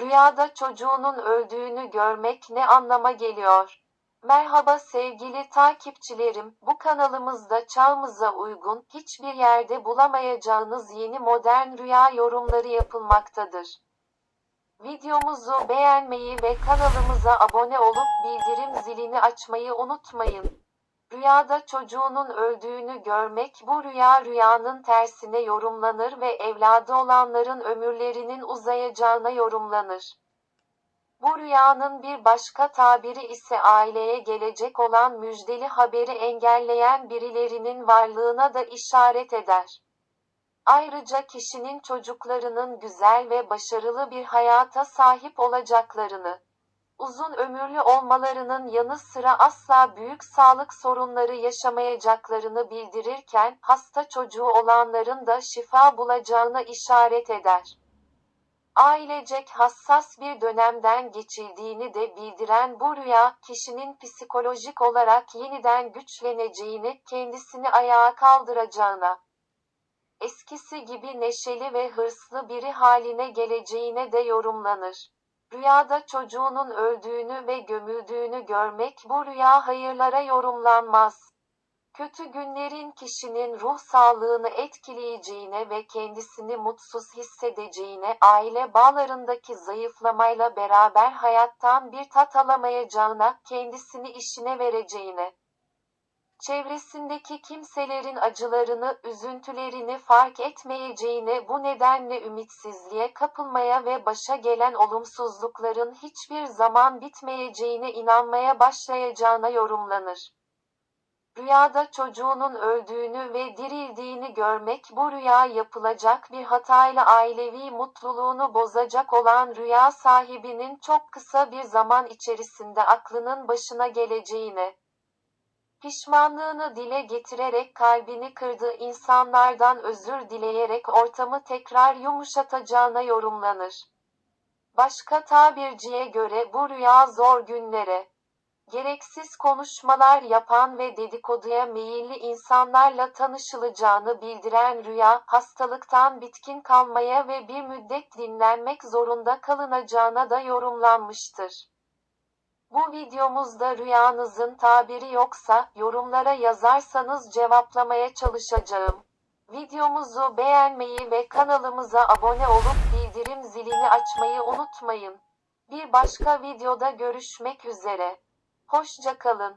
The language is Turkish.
Rüyada çocuğunun öldüğünü görmek ne anlama geliyor? Merhaba sevgili takipçilerim, bu kanalımızda çağımıza uygun, hiçbir yerde bulamayacağınız yeni modern rüya yorumları yapılmaktadır. Videomuzu beğenmeyi ve kanalımıza abone olup bildirim zilini açmayı unutmayın. Rüyada çocuğunun öldüğünü görmek bu rüya rüyanın tersine yorumlanır ve evladı olanların ömürlerinin uzayacağına yorumlanır. Bu rüyanın bir başka tabiri ise aileye gelecek olan müjdeli haberi engelleyen birilerinin varlığına da işaret eder. Ayrıca kişinin çocuklarının güzel ve başarılı bir hayata sahip olacaklarını, uzun ömürlü olmalarının yanı sıra asla büyük sağlık sorunları yaşamayacaklarını bildirirken, hasta çocuğu olanların da şifa bulacağına işaret eder. Ailecek hassas bir dönemden geçildiğini de bildiren bu rüya, kişinin psikolojik olarak yeniden güçleneceğini, kendisini ayağa kaldıracağına, eskisi gibi neşeli ve hırslı biri haline geleceğine de yorumlanır. Rüyada çocuğunun öldüğünü ve gömüldüğünü görmek bu rüya hayırlara yorumlanmaz. Kötü günlerin kişinin ruh sağlığını etkileyeceğine ve kendisini mutsuz hissedeceğine, aile bağlarındaki zayıflamayla beraber hayattan bir tat alamayacağına, kendisini işine vereceğine, çevresindeki kimselerin acılarını, üzüntülerini fark etmeyeceğine bu nedenle ümitsizliğe kapılmaya ve başa gelen olumsuzlukların hiçbir zaman bitmeyeceğine inanmaya başlayacağına yorumlanır. Rüyada çocuğunun öldüğünü ve dirildiğini görmek bu rüya yapılacak bir hatayla ailevi mutluluğunu bozacak olan rüya sahibinin çok kısa bir zaman içerisinde aklının başına geleceğine, pişmanlığını dile getirerek kalbini kırdığı insanlardan özür dileyerek ortamı tekrar yumuşatacağına yorumlanır. Başka tabirciye göre bu rüya zor günlere, gereksiz konuşmalar yapan ve dedikoduya meyilli insanlarla tanışılacağını bildiren rüya, hastalıktan bitkin kalmaya ve bir müddet dinlenmek zorunda kalınacağına da yorumlanmıştır. Bu videomuzda rüyanızın tabiri yoksa, yorumlara yazarsanız cevaplamaya çalışacağım. Videomuzu beğenmeyi ve kanalımıza abone olup bildirim zilini açmayı unutmayın. Bir başka videoda görüşmek üzere. Hoşça kalın.